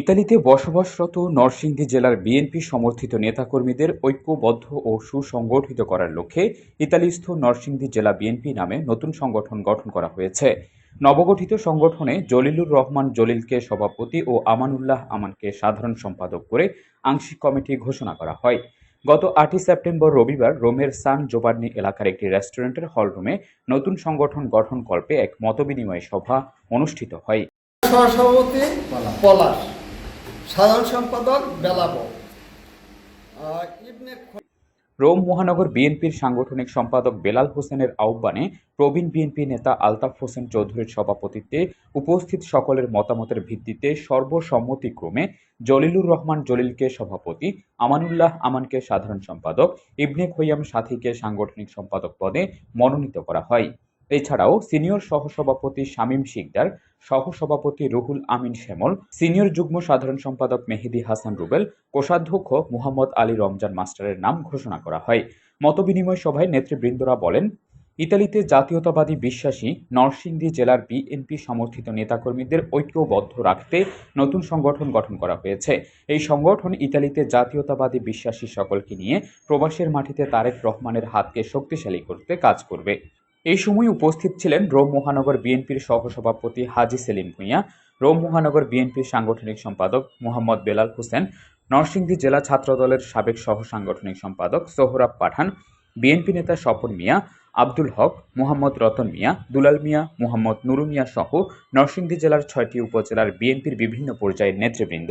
ইতালিতে বসবাসরত নরসিংদী জেলার বিএনপি সমর্থিত নেতাকর্মীদের ঐক্যবদ্ধ ও সুসংগঠিত করার লক্ষ্যে ইতালিস্থ নরসিংদী জেলা বিএনপি নামে নতুন সংগঠন গঠন করা হয়েছে। নবগঠিত সংগঠনে জলিলুর রহমান জলিলকে সভাপতি ও আমানুল্লাহ আমানকে সাধারণ সম্পাদক করে আংশিক কমিটি ঘোষণা করা হয়। গত আটই সেপ্টেম্বর রবিবার রোমের সান জোবার্নি এলাকার একটি রেস্টুরেন্টের হলরুমে নতুন সংগঠন গঠন কল্পে এক মতবিনিময় সভা অনুষ্ঠিত হয়। সহসভাপতি পলাশ। সাধারণ সম্পাদক রোম মহানগর বিএনপির সাংগঠনিক সম্পাদক বেলাল হোসেনের আহ্বানে প্রবীণ বিএনপি নেতা আলতাফ হোসেন চৌধুরীর সভাপতিত্বে উপস্থিত সকলের মতামতের ভিত্তিতে সর্বসম্মতিক্রমে জলিলুর রহমান জলিলকে সভাপতি, আমানুল্লাহ আমানকে সাধারণ সম্পাদক, ইবনে খৈয়াম সাথীকে সাংগঠনিক সম্পাদক পদে মনোনীত করা হয়। এছাড়াও সিনিয়র সহসভাপতি শামীম শিকদার, সহসভাপতি রুহুল আমিন শ্যামল, সিনিয়র যুগ্ম সাধারণ সম্পাদক মেহেদি হাসান রুবেল, কোষাধ্যক্ষ মুহাম্মদ আলী রমজান মাস্টারের নাম ঘোষণা করা হয়। মতবিনিময় সভায় নেতৃবৃন্দরা বলেন, ইতালিতে জাতীয়তাবাদী বিশ্বাসী নরসিংদী জেলার বিএনপি সমর্থিত নেতাকর্মীদের ঐক্যবদ্ধ রাখতে নতুন সংগঠন গঠন করা হয়েছে। এই সংগঠন ইতালিতে জাতীয়তাবাদী বিশ্বাসী সকলকে নিয়ে প্রবাসের মাটিতে তারেক রহমানের হাতকে শক্তিশালী করতে কাজ করবে। এই সময় উপস্থিত ছিলেন রোম মহানগর বিএনপির সহসভাপতি হাজি সেলিম ভূঁইয়া, রোম মহানগর বিএনপির সাংগঠনিক সম্পাদক মোহাম্মদ বেলাল হোসেন, নরসিংদী জেলা ছাত্রদলের সাবেক সহ সাংগঠনিক সম্পাদক সোহরাব পাঠান, বিএনপি নেতা স্বপন মিয়া, আব্দুল হক, মোহাম্মদ রতন মিয়া, দুলাল মিয়া, মোহাম্মদ নুরু মিয়া সহ নরসিংদী জেলার ছয়টি উপজেলার বিএনপির বিভিন্ন পর্যায়ের নেতৃবৃন্দ।